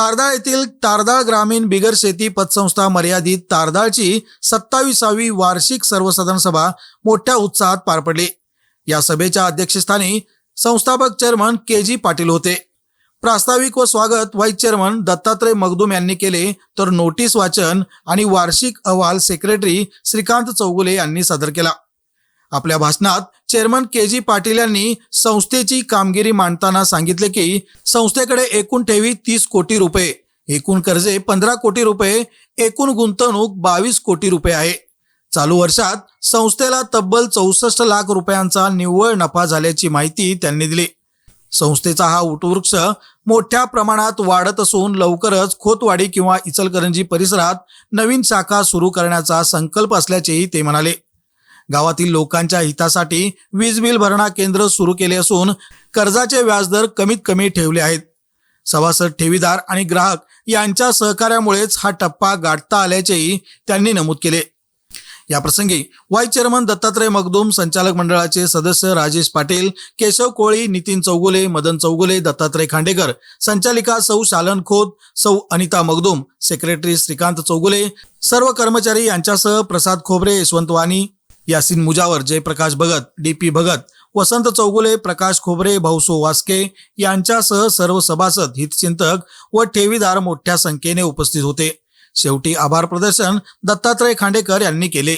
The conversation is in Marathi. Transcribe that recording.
तारदाळ येथील तारदाळ ग्रामीण बिगर शेती पतसंस्था मर्यादित तारदाळची सत्तावीसावी वार्षिक सर्वसाधारण सभा मोठ्या उत्साहात पार पडली. या सभेच्या अध्यक्षस्थानी संस्थापक चेअरमन के जी पाटील होते. प्रास्ताविक व स्वागत व्हाईस चेअरमन दत्तात्रय मगदूम यांनी केले तर नोटीस वाचन आणि वार्षिक अहवाल सेक्रेटरी श्रीकांत चौगुले यांनी सादर केला. आपल्या भाषणात चेअरमन के जी पाटील यांनी संस्थेची कामगिरी मांडताना सांगितले की संस्थेकडे एकूण ठेवी तीस कोटी रुपये एकूण कर्जे पंधरा कोटी रुपये एकूण गुंतवणूक बावीस कोटी रुपये आहे. चालू वर्षात संस्थेला तब्बल चौसष्ट लाख रुपयांचा निव्वळ नफा झाल्याची माहिती त्यांनी दिली. संस्थेचा हा उटवृक्ष मोठ्या प्रमाणात वाढत असून लवकरच खोतवाडी किंवा इचलकरंजी परिसरात नवीन शाखा सुरू करण्याचा संकल्प असल्याचेही ते म्हणाले. गावातील लोकांच्या हितासाठी वीज बिल भरणा केंद्र सुरू केले असून कर्जाचे व्याजदर कमीत कमी ठेवले आहेत. सभासद ठेवीदार आणि ग्राहक यांच्या सहकार्यामुळेच हा टप्पा गाठता आल्याचेही त्यांनी नमूद केले. याप्रसंगी वाईस चेअरमन दत्तात्रय मगदूम संचालक मंडळाचे सदस्य राजेश पाटील केशव कोळी नितीन चौगुले मदन चौगुले दत्तात्रय खांडेकर संचालिका सौ शालन खोत सौ अनिता मगदूम सेक्रेटरी श्रीकांत चौगुले सर्व कर्मचारी यांच्यासह प्रसाद खोबरे यशवंत वाणी यासिन मुजावर जयप्रकाश भगत डी पी भगत वसंत चौगुले प्रकाश खोबरे भाऊसो वास्के यांच्यासह सर्व सभासद हितचिंतक व ठेवीदार मोठ्या संख्येने उपस्थित होते. शेवटी आभार प्रदर्शन दत्तात्रय खांडेकर यांनी केले.